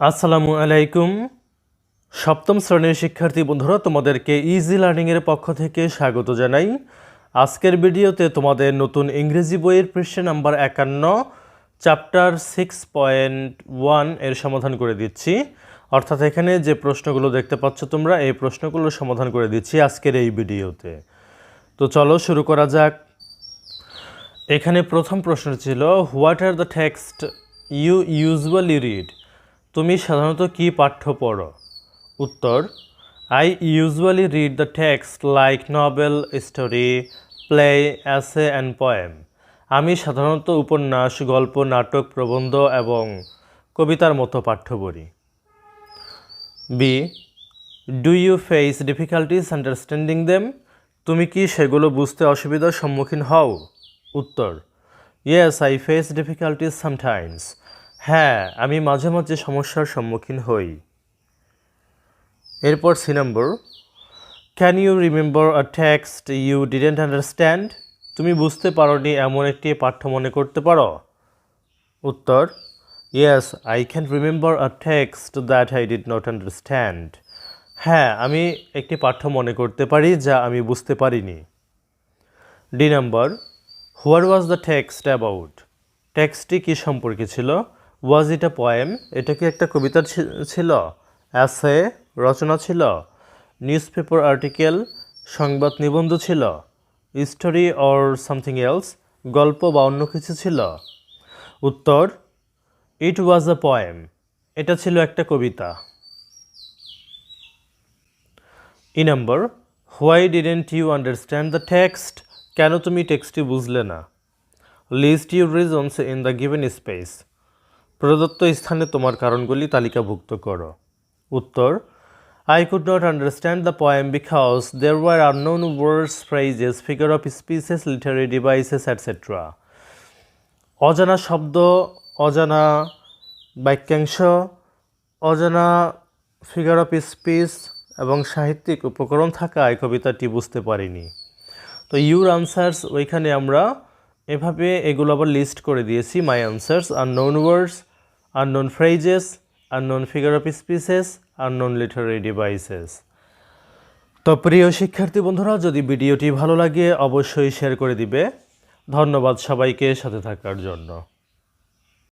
আসসালামু আলাইকুম। সপ্তম শ্রেণির শিক্ষার্থী বন্ধুরা, তোমাদেরকে ইজি লার্নিংয়ের পক্ষ থেকে স্বাগত জানাই। আজকের ভিডিওতে তোমাদের নতুন ইংরেজি বইয়ের পৃষ্ঠা নাম্বার একান্ন, চ্যাপ্টার সিক্স পয়েন্ট ওয়ানের সমাধান করে দিচ্ছি। অর্থাৎ এখানে যে প্রশ্নগুলো দেখতে পাচ্ছ তোমরা, এই প্রশ্নগুলোর সমাধান করে দিচ্ছি আজকের এই ভিডিওতে। তো চলো শুরু করা যাক। এখানে প্রথম প্রশ্ন ছিল what are the text you usually read তুমি সাধারণত কি পাঠ্য পড়ো? উত্তর I usually read the text like novel story play essay and poem আমি সাধারণত উপন্যাস, গল্প, নাটক, প্রবন্ধ এবং কবিতার মতো পাঠ্য পড়ি। B do you face difficulties understanding them তুমি কি সেগুলো বুঝতে অসুবিধার সম্মুখীন হও? উত্তর yes I face difficulties sometimes হ্যাঁ আমি মাঝে মাঝে সমস্যার সম্মুখীন হই। এরপর C number can you remember a text you didn't understand তুমি বুঝতে পারোনি এমন একটি পাঠ্য মনে করতে পারো? উত্তর yes I can remember a text that I did not understand হ্যাঁ আমি একটি পাঠ্য মনে করতে পারি যা আমি বুঝতে পারিনি। D number where was the text about টেক্সটটি কী সম্পর্কে ছিল? ওয়াজ ইট পোয়েম এটা কি একটা কবিতা ছিল? অ্যাসে রচনা ছিল? নিউজ পেপার আর্টিকেল সংবাদ নিবন্ধ ছিল? স্টোরি অর সামথিং এলস গল্প বা অন্য কিছু ছিল? উত্তর ইট ওয়াজ আ পয়েম এটা ছিল একটা কবিতা। E number why didn't you understand the text কেন তুমি টেক্সটটি বুঝলে না? List your reasons in the given space প্রদত্ত স্থানে তোমার কারণগুলি তালিকাভুক্ত করো। উত্তর I could not understand the poem because there were unknown words phrases figure of speeches literary devices et cetera অজানা শব্দ, অজানা বাক্যাংশ, অজানা ফিগার অফ স্পিচ এবং সাহিত্যিক উপকরণ থাকায় কবিতাটি বুঝতে পারিনি। তো ইউর আনসার্স ওইখানে আমরা এভাবে এগুলো আবার লিস্ট করে দিয়েছি। My answers unknown words phrases unknown figure of speeches R literary devices তো প্রিয় শিক্ষার্থী বন্ধুরা, যদি ভিডিওটি ভালো লাগে, অবশ্যই শেয়ার করে দিবে। ধন্যবাদ সবাইকে সাথে থাকার জন্য।